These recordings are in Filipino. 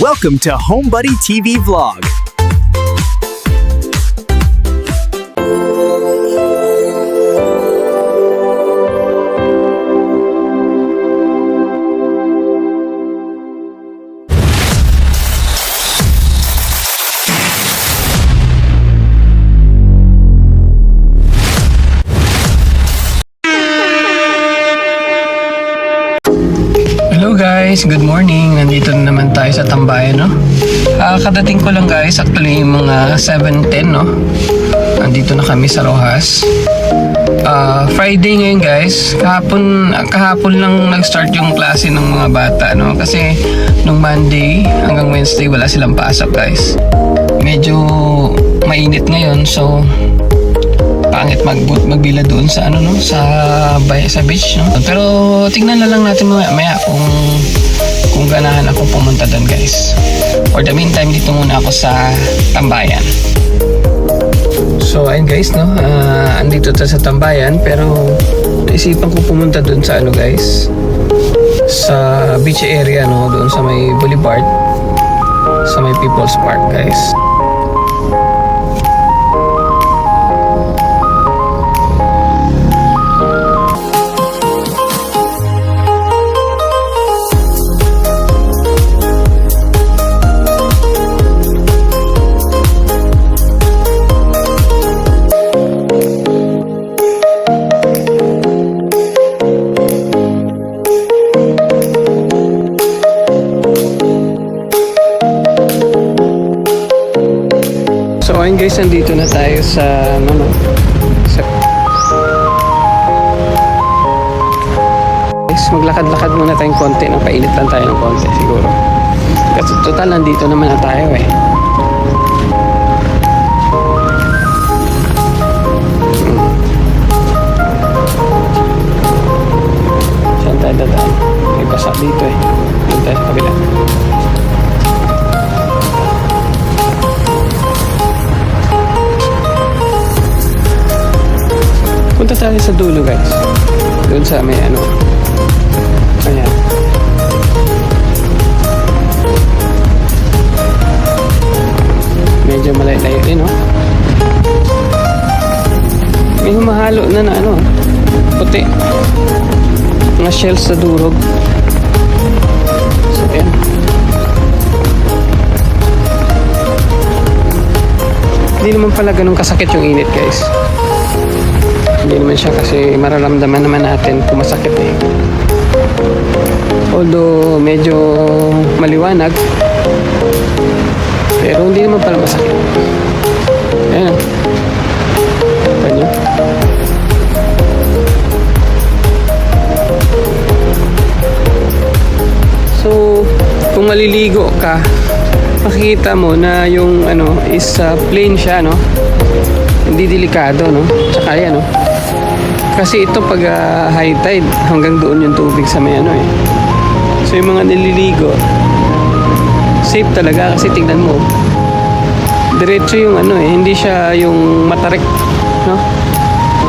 Welcome to Home Buddy TV Vlog. Guys, good morning. Nandito na naman tayo sa tambayan, no? Ah, kadating ko lang guys, actually mga 7.10, no? Nandito na kami sa Rojas. Ah, Friday ngayon guys. Kahapon, kahapon lang nag-start yung klase ng mga bata, no? Kasi nung Monday hanggang Wednesday wala silang pasok guys. Medyo mainit ngayon, so pangit mag magbila doon sa ano no sa bay, sa beach no pero tingnan na lang natin mamaya maya kung kung ganahan ako pumunta doon guys. For the meantime dito muna ako sa tambayan. So ayun guys no? Ah, andito to sa tambayan pero naisipan ko pumunta doon sa ano guys? Sa beach area no? Doon sa may boulevard. Sa may people's park guys guys, nandito na tayo sa ano sa Guys, maglakad-lakad muna tayong konti nang painit lang tayo ng konti siguro. Kasi total nandito naman na tayo eh. Malayo-layo din, no? May humahalo na na ano. Puti. Mga shells sa durog. So, ayan. Hindi naman pala ganun kasakit yung init guys. Hindi naman siya kasi mararamdaman naman natin kung masakit eh. Although medyo maliwanag, pero hindi naman pala masakit. Ayan. Kita nyo? So, kung maliligo ka, makikita mo na yung ano is uh, plain siya, no? Hindi delikado, no? Tsaka yan, no? Kasi ito pag ah, high tide, hanggang doon yung tubig sa may ano eh. So yung mga nililigo, safe talaga kasi tingnan mo. Diretso yung ano eh, hindi siya yung matarik, no?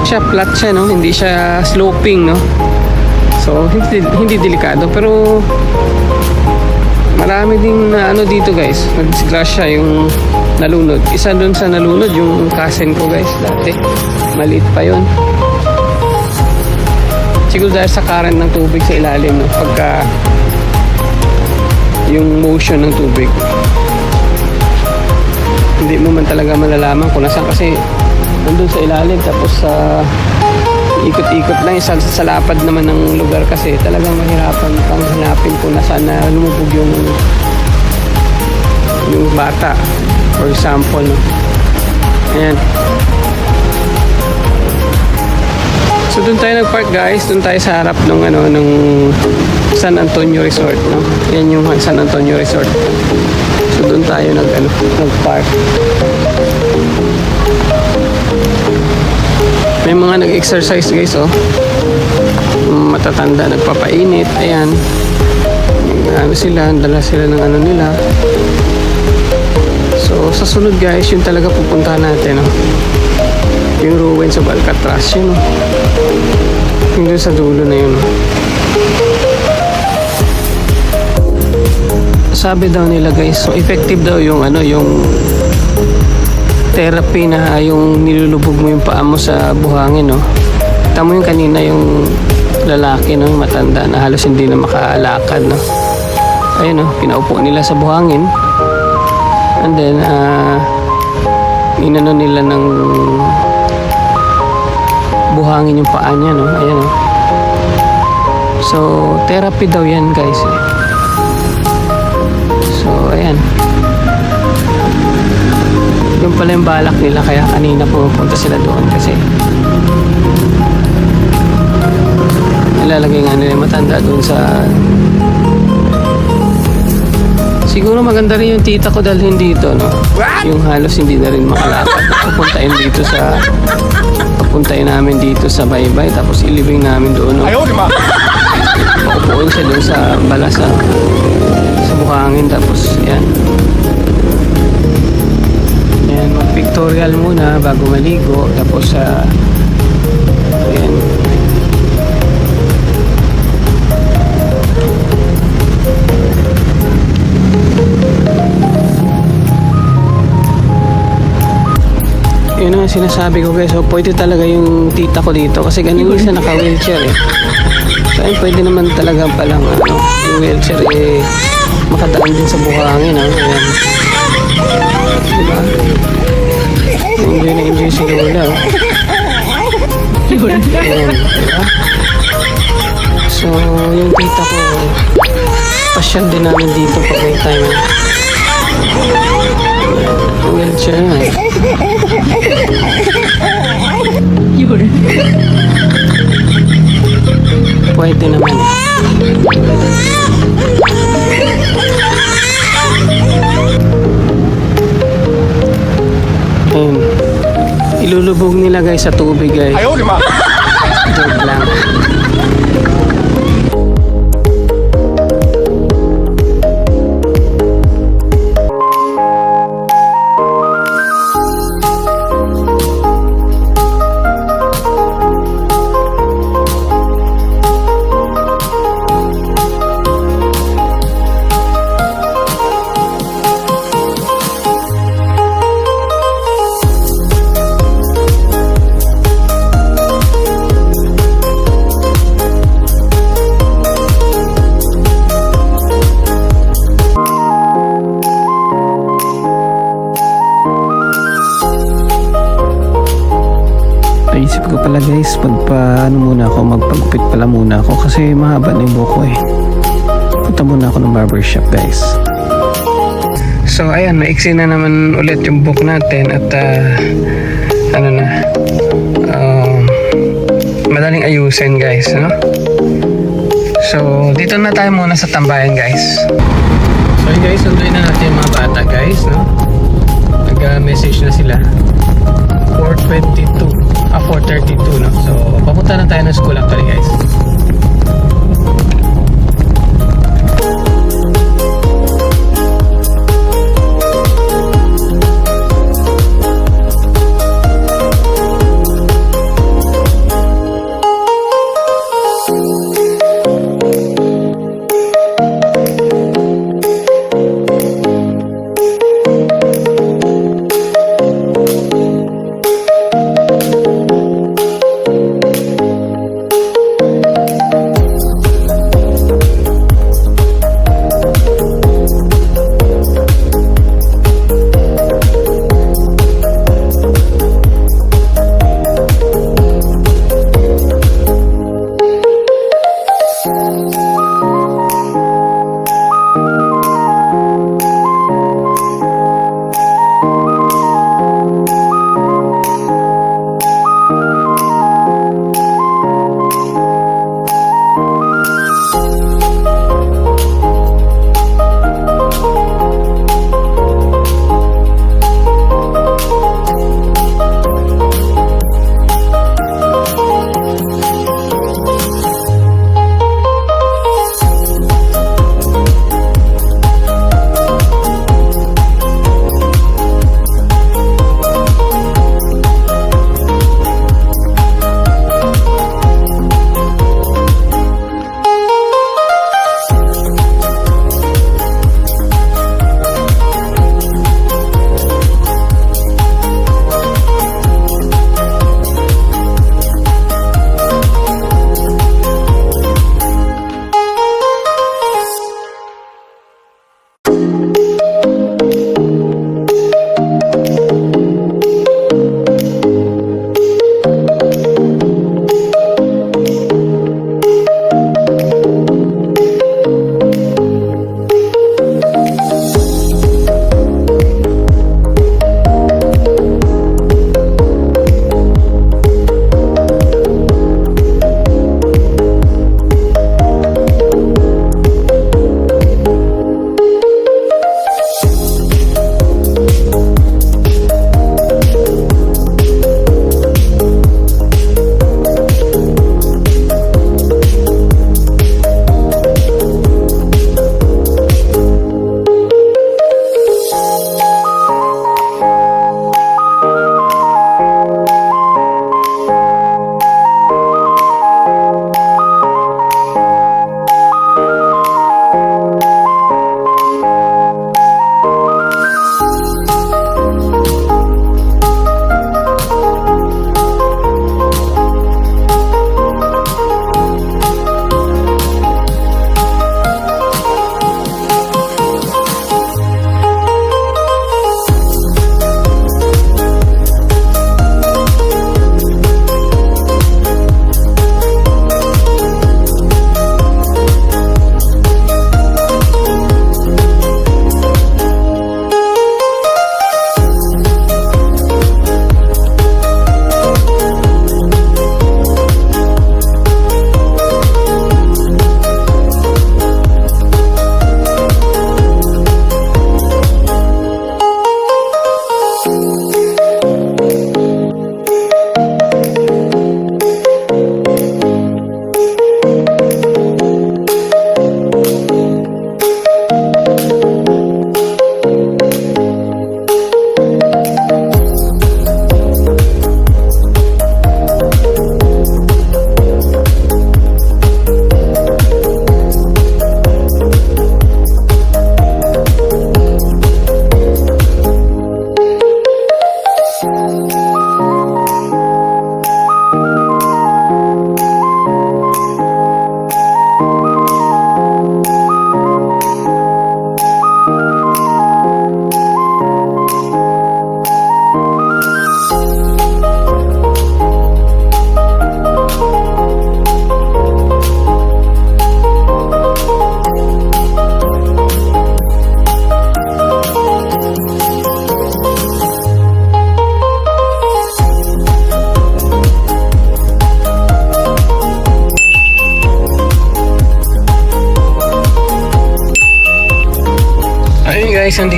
Siya flat siya, no? Hindi siya sloping, no? So hindi, hindi delikado pero marami din na ano dito guys, nag-disgrasya yung nalunod. Isa doon sa nalunod yung cousin ko guys dati. Maliit pa yon siguro dahil sa current ng tubig sa ilalim no? pagka yung motion ng tubig. Hindi mo man talaga malalaman kung nasaan kasi nandun sa ilalim tapos sa ikot-ikot lang sa, sa lapad naman ng lugar kasi talagang mahirapan pang hanapin kung nasaan na lumubog yung yung bata for example no? ayan. So doon tayo nag-park guys, doon tayo sa harap ng ano ng San Antonio Resort, no. Yan yung San Antonio Resort. So doon tayo nag ano, nag-park. May mga nag-exercise guys, oh. Matatanda nagpapainit, ayan. Ano sila, dala sila ng ano nila. So sa sunod guys, yun talaga pupuntahan natin, oh yung ruins of Alcatraz yun oh. yung sa dulo na yun oh. Sabi daw nila guys, so effective daw yung ano, yung therapy na yung nilulubog mo yung paa mo sa buhangin, no? Tamo yung kanina yung lalaki, no? Matanda na halos hindi na makaalakad, no? Ayun, no? Pinaupo nila sa buhangin. And then, ah, inano nila ng buhangin yung paa niya, no? Ayan, no? So, therapy daw yan, guys, eh. So, ayan. Yung pala yung balak nila kaya kanina pumupunta sila doon kasi nilalagay nga nila yung matanda doon sa siguro maganda rin yung tita ko dalhin dito no yung halos hindi na rin makalakad pupuntahin dito sa pupuntahin namin dito sa baybay tapos ilibing namin doon no? Paupuin siya doon sa balasa sa buhangin tapos yan. Yan mag pictorial muna bago maligo tapos sa yan yun ang sinasabi ko guys. So pwede talaga yung tita ko dito kasi ganun siya naka wheelchair eh ayun pwede naman talaga palang ano, yung wheelchair eh makadaan din sa buhangin ah. ayan diba enjoy na enjoy si Lola oh. Ayan, diba? so yung tita ko pasyal din namin dito pag may time wheelchair na eh. Pwede naman. Ayun. Ilulubog nila guys sa tubig guys. Joke lang. Ako, magpagupit pala muna ako kasi mahaba na yung buko eh. Punta muna ako ng barbershop guys. So ayan, maiksi na naman ulit yung book natin at ah, ano na, um, madaling ayusin guys, no? So dito na tayo muna sa tambayan guys. So guys, sunduin na natin yung mga bata guys, no? Nag-message na sila. 422 ah 432 no so papunta na tayo ng school actually guys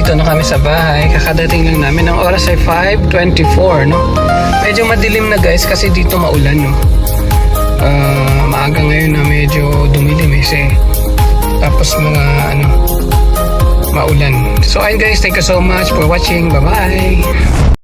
nandito na kami sa bahay. Kakadating lang namin. Ang oras ay 5.24, no? Medyo madilim na guys kasi dito maulan, no? Ah, maaga ngayon na medyo dumilim eh. Kasi, tapos mga ano, maulan. So ayun guys, thank you so much for watching. Bye-bye!